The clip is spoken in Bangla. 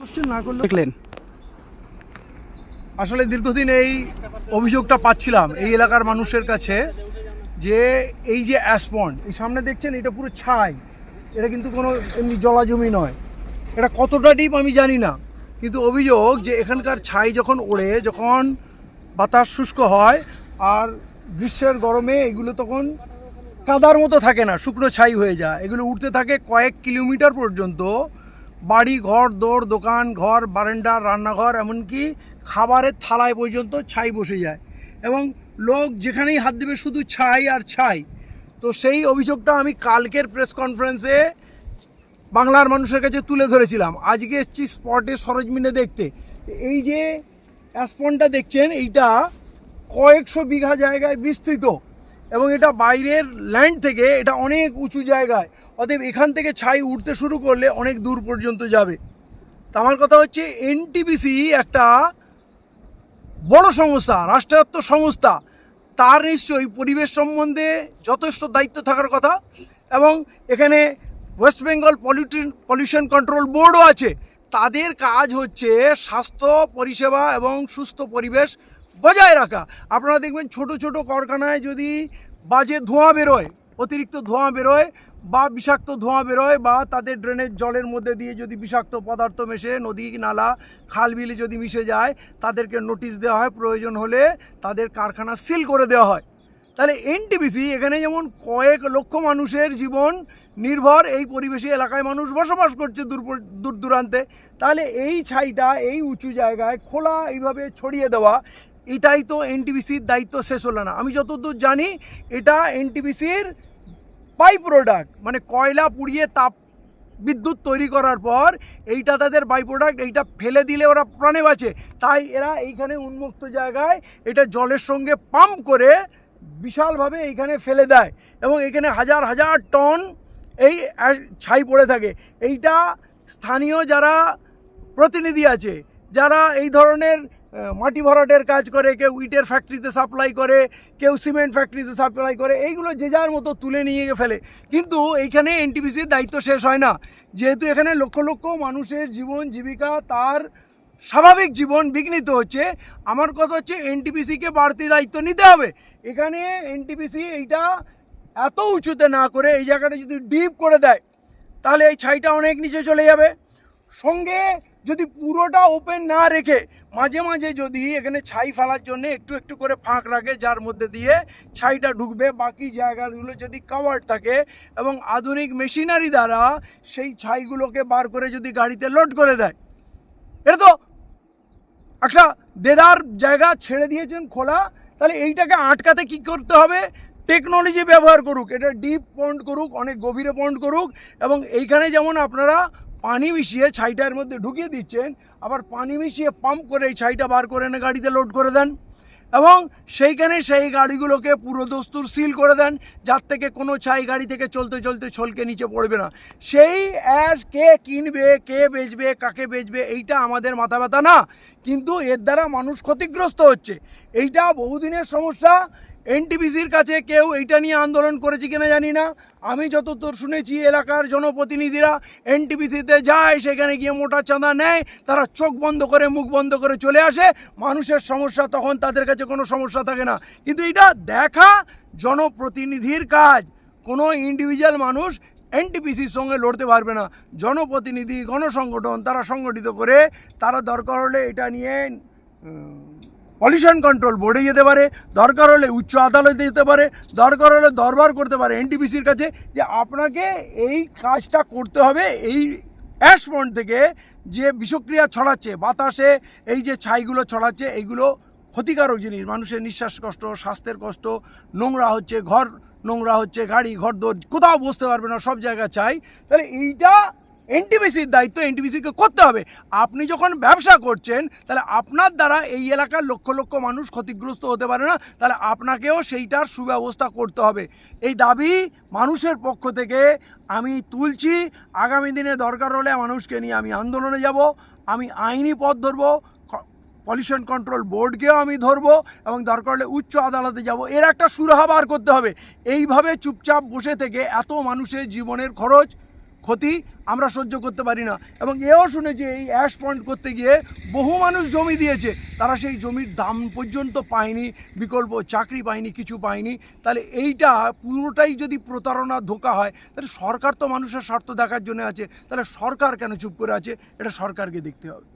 কোশ্চেন না করলে দেখলেন। আসলে দীর্ঘদিন এই অভিযোগটা পাচ্ছিলাম এই এলাকার মানুষের কাছে যে এই যে অ্যাসপন্ড এই সামনে দেখছেন এটা পুরো ছাই। এটা কিন্তু কোনো এমনি জলাজমি নয়। এটা কতটা ডিপ আমি জানি না। কিন্তু অভিযোগ যে এখানকার ছাই যখন ওড়ে যখন বাতাস শুষ্ক হয় আর গ্রীষ্মের গরমে এগুলো তখন কাদার মতো থাকে না শুকনো ছাই হয়ে যায়। এগুলো উঠতে থাকে কয়েক কিলোমিটার পর্যন্ত। বাড়ি, ঘর দৌড় দোকান, ঘর, বারান্দা, রান্নাঘর, এমনকি খাবারের থালায় পর্যন্ত ছাই বসে যায়। এবং লোক যেখানেই হাত দেবে শুধু ছাই আর ছাই। তো সেই অভিযোগটা আমি কালকের প্রেস কনফারেন্সে বাংলার মানুষের কাছে তুলে ধরেছিলাম। আজকে এসছি স্পটে সরজমিনে দেখতে। এই যে অ্যাসপনটা দেখছেন, এইটা কয়েকশো বিঘা জায়গায় বিস্তৃত। এবং এটা বাইরের ল্যান্ড থেকে, এটা অনেক উঁচু জায়গায়। অতএব এখান থেকে ছাই উঠতে শুরু করলে অনেক দূর পর্যন্ত যাবে। তা আমার কথা হচ্ছে এনটিপিসি একটা বড় সংস্থা, রাষ্ট্রায়ত্ত সংস্থা, তার নিশ্চয়ই পরিবেশ সম্বন্ধে যথেষ্ট দায়িত্ব থাকার কথা এবং এখানে West Bengal pollution pollution control বোর্ডও আছে। তাদের কাজ হচ্ছে স্বাস্থ্য, পরিষেবা এবং সুস্থ পরিবেশ বজায় রাখা। আপনারা দেখবেন ছোট ছোট কারখানায় যদি বাজে ধোঁয়া বেরোয়, অতিরিক্ত ধোঁয়া বেরোয় বা বিষাক্ত ধোঁয়া বেরোয় বা তাদের ড্রেনের জলের মধ্যে দিয়ে যদি বিষাক্ত পদার্থ মেশে, নদী, নালা খাল বিলে যদি মিশে যায়, তাদেরকে নোটিশ দেওয়া হয়। প্রয়োজন হলে তাদের কারখানা সিল করে দেওয়া হয়। তাহলে এনটিপিসি এখানে যেমন কয়েক লক্ষ মানুষের জীবন নির্ভর, এই পরিবেশী এলাকায় মানুষ বসবাস করছে দূর দূরান্তে। তাহলে এই ছাইটা এই উঁচু জায়গায় খোলা এইভাবে ছড়িয়ে দেওয়া, এটাই তো এনটিপিসির দায়িত্ব শেষ হলো না। আমি যতদূর জানি, এটা এনটিপিসির বাই প্রোডাক্ট মানে কয়লা পুড়িয়ে তাপ বিদ্যুৎ তৈরি করার পর এইটা তাদের বাই প্রোডাক্ট এইটা ফেলে দিলে ওরা প্রাণে বাঁচে। তাই এরা এইখানে উন্মুক্ত জায়গায় এটা জলের সঙ্গে পাম্প করে বিশালভাবে এইখানে ফেলে দেয় এবং এখানে হাজার হাজার টন এই ছাই পড়ে থাকে। এইটা স্থানীয় যারা প্রতিনিধি আছে, যারা এই ধরনের মাটি ভরাটের কাজ করে, কেউ ইটের ফ্যাক্টরিতে সাপ্লাই করে, কেউ সিমেন্ট ফ্যাক্টরিতে সাপ্লাই করে, এইগুলো যে যার মতো তুলে নিয়ে ফেলে। কিন্তু এইখানে এনটিপিসির দায়িত্ব শেষ হয় না। যেহেতু এখানে লক্ষ লক্ষ মানুষের জীবন, জীবিকা তার স্বাভাবিক জীবন বিঘ্নিত হচ্ছে, আমার কথা হচ্ছে এনটিপিসিকে বাড়তি দায়িত্ব নিতে হবে। এখানে এনটিপিসি এইটা এত উঁচুতে না করে, এই জায়গাটা যদি ডিপ করে দেয়, তাহলে এই ছাইটা অনেক নিচে চলে যাবে। সঙ্গে যদি পুরোটা ওপেন না রেখে মাঝে মাঝে যদি এখানে ছাই ফেলার জন্য একটু একটু করে ফাঁক রাখে, যার মধ্যে দিয়ে ছাইটা ঢুকবে, বাকি জায়গাগুলো যদি কাভার থাকে এবং আধুনিক মেশিনারি দ্বারা সেই ছাইগুলোকে বার করে যদি গাড়িতে লোড করে দেয়। এটা তো একটা দেদার জায়গা ছেড়ে দিয়েছেন খোলা, তাহলে এইটাকে আটকাতে কি করতে হবে? টেকনোলজি ব্যবহার করুক, এটা ডিপ পন্ড করুক, অনেক গভীরে পন্ড করুক এবং এইখানে যেমন আপনারা পানি মিশিয়ে ছাইটার মধ্যে ঢুকিয়ে দিচ্ছেন, আবার পানি মিশিয়ে পাম্প করে এই ছাইটা বার করে এনে গাড়িতে লোড করে দেন। এবং সেইখানে সেই গাড়িগুলোকে পুরো দস্তুর সিল করে দেন, যার থেকে কোনো ছাই গাড়ি থেকে চলতে চলতে ছলকে নিচে পড়বে না। সেই অ্যাশ কে কিনবে, কে বেচবে, কাকে বেচবে, এইটা আমাদের মাথা ব্যথা না। কিন্তু এর দ্বারা মানুষ ক্ষতিগ্রস্ত হচ্ছে। এইটা বহুদিনের সমস্যা এনটিপিসির কাছে কেউ এইটা নিয়ে আন্দোলন করেছে কিনা জানি না। আমি যতদূর শুনেছি, এলাকার জনপ্রতিনিধিরা এনটিপিসিতে যায়, সেখানে গিয়ে মোটা চাঁদা নেয়, তারা চোখ বন্ধ করে, মুখ বন্ধ করে চলে আসে। মানুষের সমস্যা তখন তাদের কাছে কোনো সমস্যা থাকে না। কিন্তু এটা দেখা জনপ্রতিনিধির কাজ। কোনো ইন্ডিভিজুয়াল মানুষ এনটিপিসির সঙ্গে লড়তে পারবে না। জনপ্রতিনিধি, গণসংগঠন, তারা সংগঠিত করে, তারা দরকার হলে এটা নিয়ে পলিউশন কন্ট্রোল বোর্ডে যেতে পারে, দরকার হলে উচ্চ আদালতে যেতে পারে, দরকার হলে দরবার করতে পারে এনটিপিসির কাছে, যে আপনাকে এই কাজটা করতে হবে, এই অ্যাশ পয়েন্ট থেকে যে বিষক্রিয়া ছড়াচ্ছে, বাতাসে, এই যে ছাইগুলো ছড়াচ্ছে এইগুলো ক্ষতিকারক জিনিস, মানুষের নিঃশ্বাস কষ্ট, স্বাস্থ্যের কষ্ট, নোংরা হচ্ছে, ঘর নোংরা হচ্ছে, গাড়ি ঘর দোর কোথাও বসতে পারবে না, সব জায়গা চাই তাহলে এইটা এনটিপিসির দায়িত্ব এনটিপিসিকে করতে হবে। আপনি যখন ব্যবসা করছেন, তাহলে আপনার দ্বারা এই এলাকার লক্ষ লক্ষ মানুষ ক্ষতিগ্রস্ত হতে পারে না। তাহলে আপনাকেও সেইটার সুব্যবস্থা করতে হবে। এই দাবি মানুষের পক্ষ থেকে আমি তুলছি। আগামী দিনে দরকার হলে মানুষকে নিয়ে আমি আন্দোলনে যাব। আমি আইনি পথ ধরবো। পলিউশন কন্ট্রোল বোর্ডকেও আমি ধরবো এবং দরকার হলে উচ্চ আদালতে যাব। এর একটা সুরাহা বার করতে হবে। এইভাবে চুপচাপ বসে থেকে এত মানুষের জীবনের খরচ ক্ষতি আমরা সহ্য করতে পারি না। এবং এও শুনেছি এই অ্যাশ পয়েন্ট করতে গিয়ে বহু মানুষ জমি দিয়েছে, তারা সেই জমির দাম পর্যন্ত পায়নি, বিকল্প চাকরি পায়নি, কিছু পায়নি। তাহলে এইটা পুরোটাই যদি প্রতারণা, ধোকা হয়, তাহলে সরকার তো মানুষের স্বার্থ দেখার জন্য আছে। তাহলে সরকার কেন চুপ করে আছে? এটা সরকারকে দেখতে হবে।